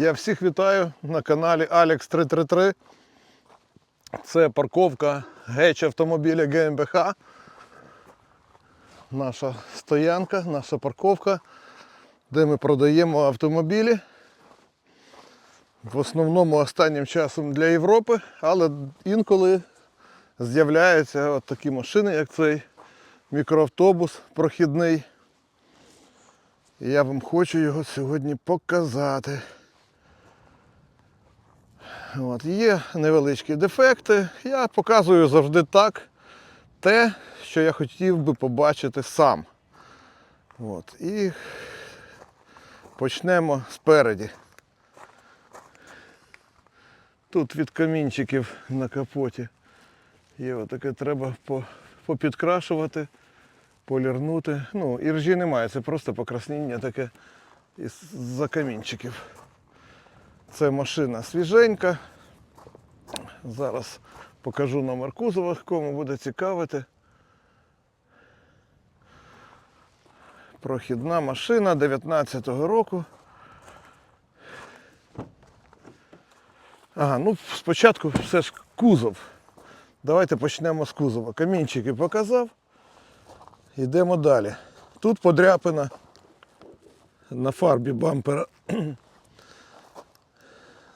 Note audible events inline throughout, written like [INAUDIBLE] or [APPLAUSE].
Я всіх вітаю на каналі Alex 333. Це парковка геч автомобіля ГМБХ. Наша стоянка, наша парковка, де ми продаємо автомобілі. В основному останнім часом для Європи, але інколи з'являються от такі машини, як цей мікроавтобус прохідний. Я вам хочу його сьогодні показати. От, є невеличкі дефекти. Я показую завжди так те, що я хотів би побачити сам. От, і почнемо спереді. Тут від камінчиків на капоті є отаке, треба попідкрашувати, полірнути. Ну, іржі немає, це просто покраснення таке із-за камінчиків. Це машина свіженька. Зараз покажу номер кузова, кому буде цікавити. Прохідна машина 19-го року. Ага, ну спочатку все ж кузов. Давайте почнемо з кузова. Камінчики показав. Йдемо далі. Тут подряпина на фарбі бампера.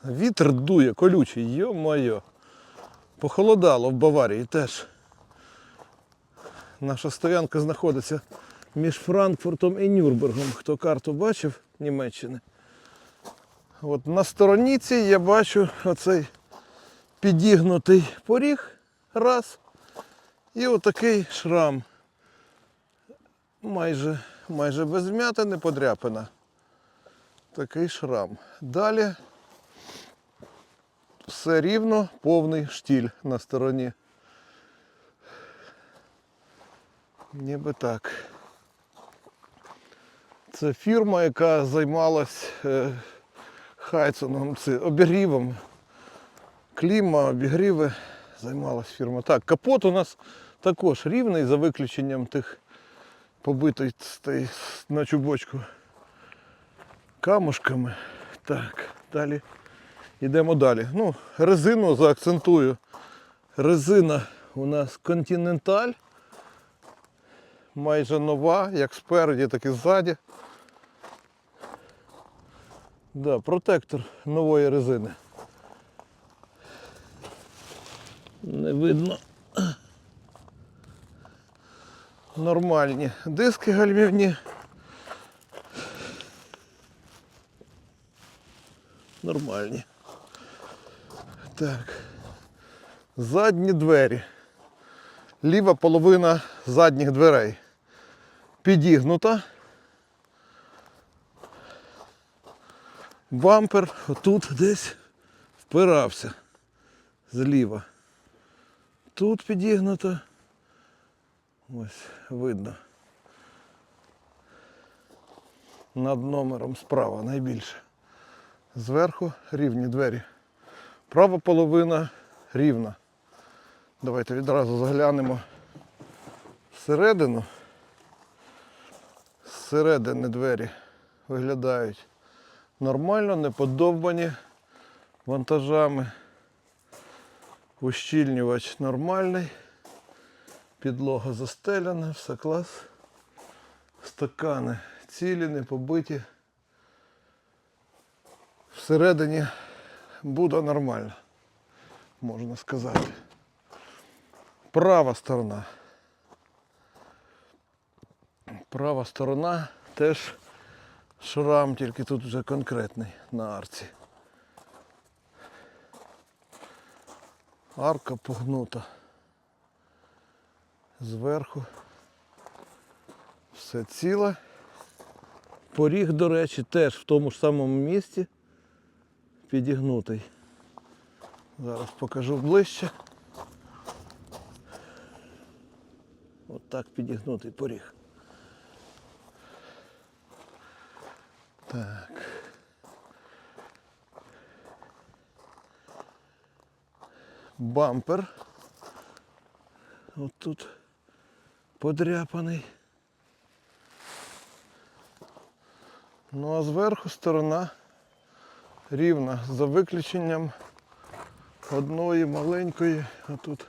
Вітер дує, колючий, йо-моє. Похолодало в Баварії теж. Наша стоянка знаходиться між Франкфуртом і Нюрнбергом. Хто карту бачив Німеччини? От на стороні цій я бачу оцей підігнутий поріг раз. І отакий шрам. Майже, майже без м'ятини подряпина. Такий шрам. Далі все рівно, повний штіль на стороні. Ніби так. Це фірма, яка займалась е, хайценом, це обігрівом. Кліма, обігріви займалась фірма. Так, капот у нас також рівний за виключенням тих побитий на чубочку камушками. Так, далі. Йдемо далі. Ну, резину заакцентую. Резина у нас Continental. Майже нова, як спереді, так і ззаді. Да, протектор нової резини. Не видно. Нормальні диски гальмівні. Нормальні. Так. Задні двері. Ліва половина задніх дверей. Підігнута. Бампер отут десь впирався зліва. Тут підігнуто. Ось видно. Над номером справа найбільше. Зверху рівні двері. Права половина рівна. Давайте відразу заглянемо всередину. Зсередини двері виглядають нормально, не подовбані вантажами. Ущільнювач нормальний. Підлога застеляна, все клас. Стакани цілі, не побиті. Всередині буде нормально, можна сказати. Права сторона. Права сторона теж шрам, тільки тут вже конкретний на арці. Арка погнута. Зверху. Все ціле. Поріг, до речі, теж в тому ж самому місці підігнутий. Зараз покажу ближче. От так підігнутий поріг. Так. Бампер. От тут подряпаний. Ну а зверху сторона рівна за виключенням одної маленької, а тут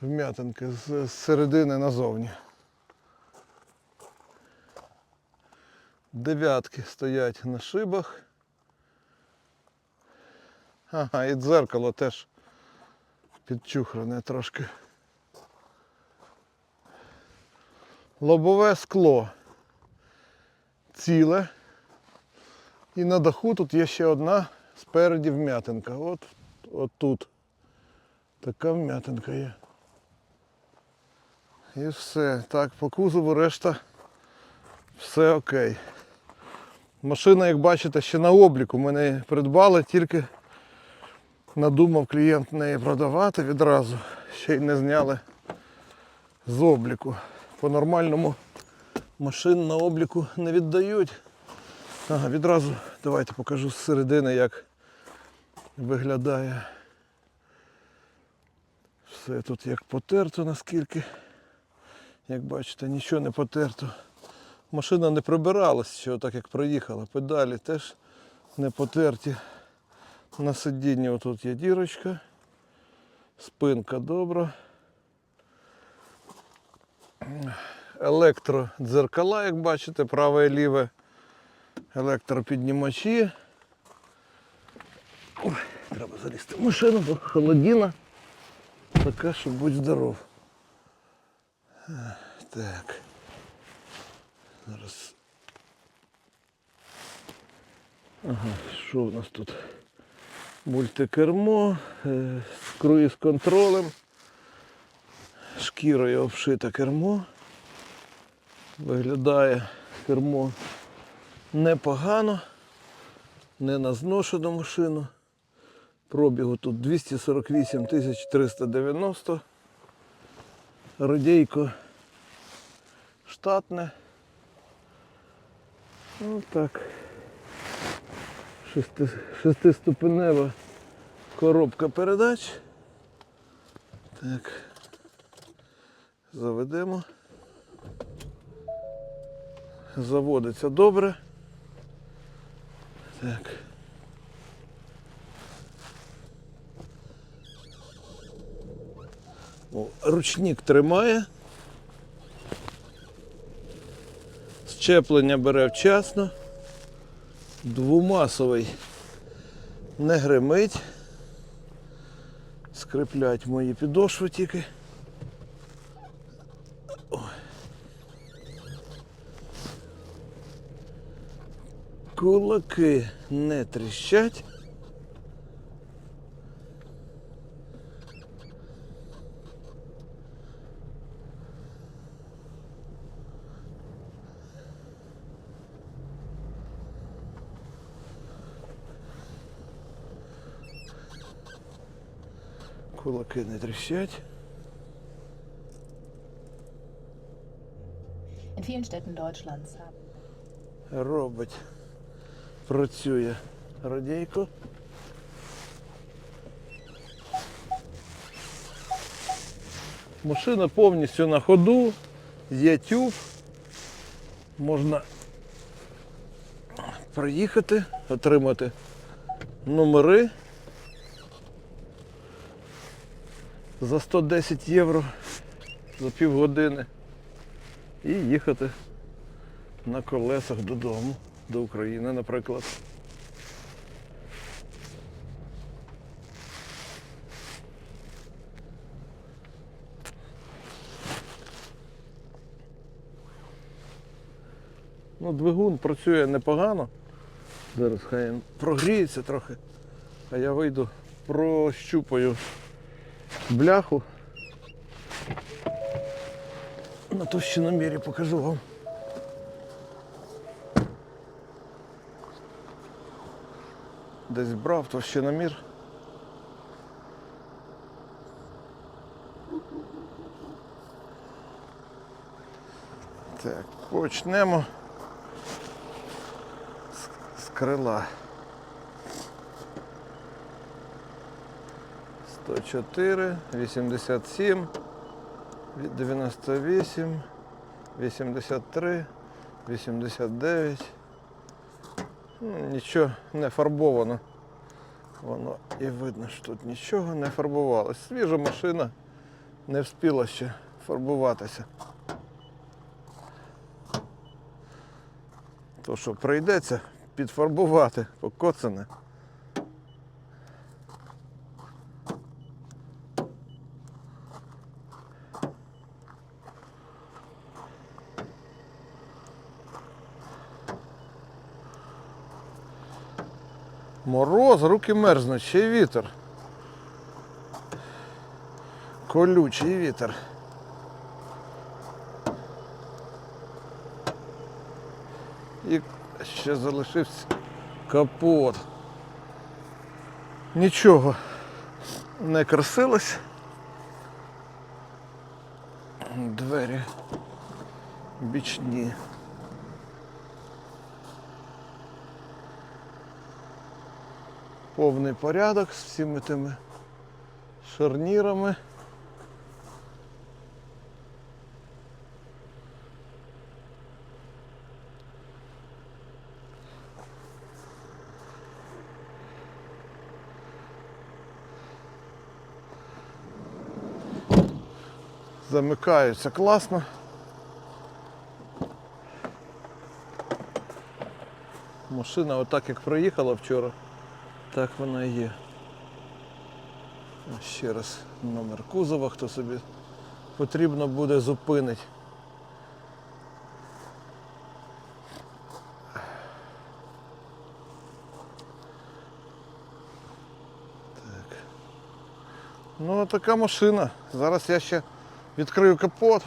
вм'ятинки з середини назовні. Дев'ятки стоять на шибах. Ага, і дзеркало теж підчухране трошки. Лобове скло ціле. І на даху тут є ще одна спереді вм'ятинка. От, от тут. Така вм'ятинка є. І все. Так, по кузову решта все окей. Машина, як бачите, ще на обліку. Ми не придбали, тільки надумав клієнт неї продавати відразу. Ще й не зняли з обліку. По-нормальному машин на обліку не віддають. Ага, відразу давайте покажу з середини, як виглядає. Все тут як потерто наскільки. Як бачите, нічого не потерто. Машина не прибиралась, що так як проїхала. Педалі теж не потерті. На сидінні отут є дірочка. Спинка добра. Електродзеркала, як бачите, праве і ліве. Електропіднімачі. Ой, треба залізти в машину, бо холодіна. Така, що будь здоров. Так. Зараз. Ага, що у нас тут? Мультикермо, е, з круїз контролем, шкірою обшите кермо. Виглядає кермо непогано, не на зношену машину. Пробігу тут 248 390. Радійко штатне. Ну так. Шести, шестиступенева коробка передач. Так. Заведемо. Заводиться добре. Так. О, ручник тримає. Щеплення бере вчасно. Двомасовий не гримить. Скриплять мої підошви тільки. Кулаки не тріщать. Кулаки не тріщать. In vielen Städten Deutschlands haben Робить. Працює. Радійко. Машина повністю на ходу, є тюб. Можна приїхати, отримати номери. За 110 євро за півгодини. І їхати на колесах додому, до України, наприклад. Ну, двигун працює непогано. Зараз хай він прогріється трохи. А я вийду, прощупаю бляху. На товщиномірі покажу вам. Десь брав товщиномір. Так, почнемо з, з крила. 104, 87, 98, 83, 89, Ну, Нічого не фарбовано. Воно і видно, що тут нічого не фарбувалося. Свіжа машина не встигла ще фарбуватися. То що прийдеться підфарбувати покоцане. Мороз, руки мерзнуть, ще й вітер. Колючий вітер. І ще залишився капот. Нічого не красилось. Двері бічні. Повний порядок з всіми тими шарнірами. Замикаються класно. Машина отак як приїхала вчора, так вона є. Ще раз номер кузова, хто собі потрібно буде зупинить. Так. Ну така машина. Зараз я ще відкрию капот.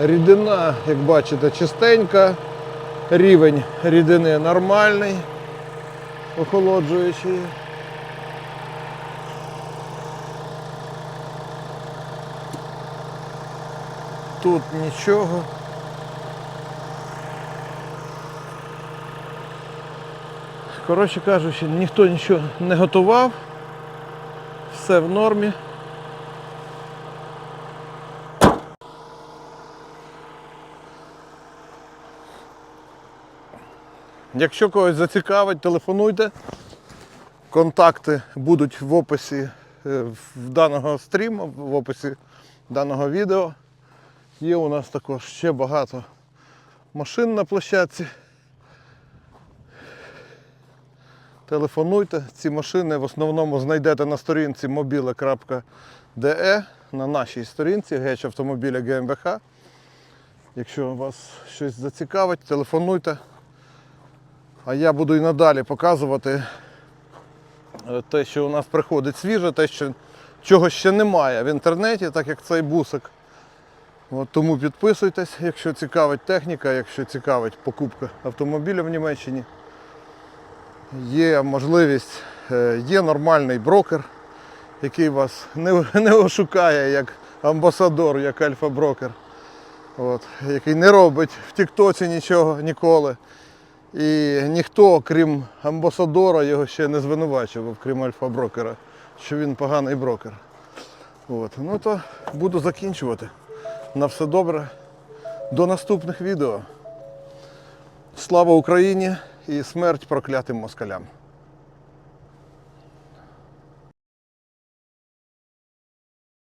Рідина, як бачите, чистенька, рівень рідини нормальний, охолоджуючий. Тут нічого. Коротше кажучи, ніхто нічого не готував, все в нормі. Якщо когось зацікавить, телефонуйте. Контакти будуть в описі е, в даного стріму, в описі даного відео. Є у нас також ще багато машин на площадці. Телефонуйте. Ці машини в основному знайдете на сторінці mobile.de на нашій сторінці геч автомобіля ГМБХ. Якщо вас щось зацікавить, телефонуйте. А я буду і надалі показувати е, те, що у нас приходить свіже, те, що, чого ще немає в інтернеті, так як цей бусик. От, тому підписуйтесь, якщо цікавить техніка, якщо цікавить покупка автомобіля в Німеччині. Є можливість, е, є нормальний брокер, який вас не, [LAUGHS] не ошукає як амбасадор, як альфа-брокер, от, який не робить в Тіктоці нічого ніколи. І ніхто, крім амбасадора, його ще не звинувачував, крім альфа-брокера, що він поганий брокер. От. Ну то буду закінчувати. На все добре. До наступних відео. Слава Україні і смерть проклятим москалям.